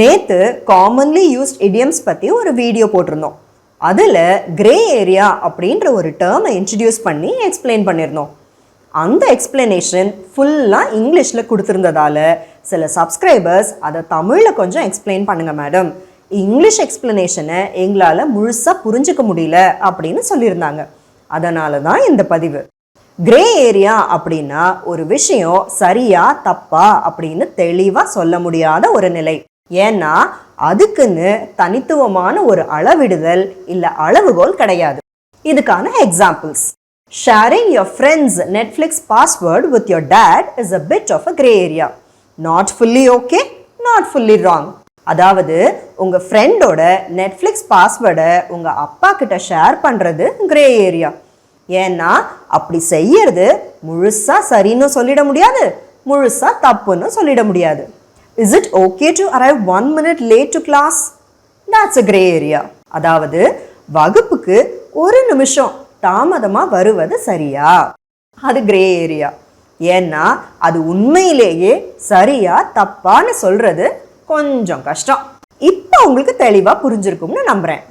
நேற்று commonly used idioms பற்றி ஒரு வீடியோ போட்டிருந்தோம். அதில் கிரே ஏரியா அப்படின்ற ஒரு டேர்மை இன்ட்ரடியூஸ் பண்ணி எக்ஸ்பிளைன் பண்ணியிருந்தோம் அந்த எக்ஸ்பிளனேஷன் ஃபுல்லாக இங்கிலீஷில் கொடுத்துருந்ததால சில சப்ஸ்கிரைபர்ஸ் அதை தமிழில் கொஞ்சம் எக்ஸ்பிளைன் பண்ணுங்கள் மேடம் இங்கிலீஷ் எக்ஸ்பிளனேஷனை எங்களால் முழுசாக புரிஞ்சுக்க முடியல அப்படின்னு சொல்லியிருந்தாங்க. அதனால தான் இந்த பதிவு. கிரே ஏரியா அப்படின்னா ஒரு விஷயம் சரியா தப்பா அப்படின்னு தெளிவாக சொல்ல முடியாத ஒரு நிலை. ஏன்னா அதுக்குன்னு தனித்துவமான ஒரு அளவிடுதல் இல்லை அளவுகோல் கிடையாது. இதுக்கான examples sharing your friends Netflix password with your date is a bit of a grey area not fully okay not fully wrong அதாவது உங்கள் ஃப்ரெண்டோட நெட்ஃப்ளிக்ஸ் பாஸ்வேர்டை உங்கள் அப்பா கிட்ட ஷேர் பண்ணுறது கிரே ஏரியா ஏன்னா அப்படி செய்யறது முழுசாக சரின்னு சொல்லிட முடியாது முழுசாக தப்புன்னு சொல்லிட முடியாது. Is it okay to arrive one minute late to class that's a grey area அதாவது வகுப்புக்கு ஒரு நிமிஷம் தாமதமாக வருவது சரியா? அது கிரே ஏரியா ஏன்னா அது உண்மையிலேயே சரியா தப்பான்னு சொல்றது கொஞ்சம் கஷ்டம். இப்போ உங்களுக்கு தெளிவாக புரிஞ்சிருக்கும்னு நம்புறேன்.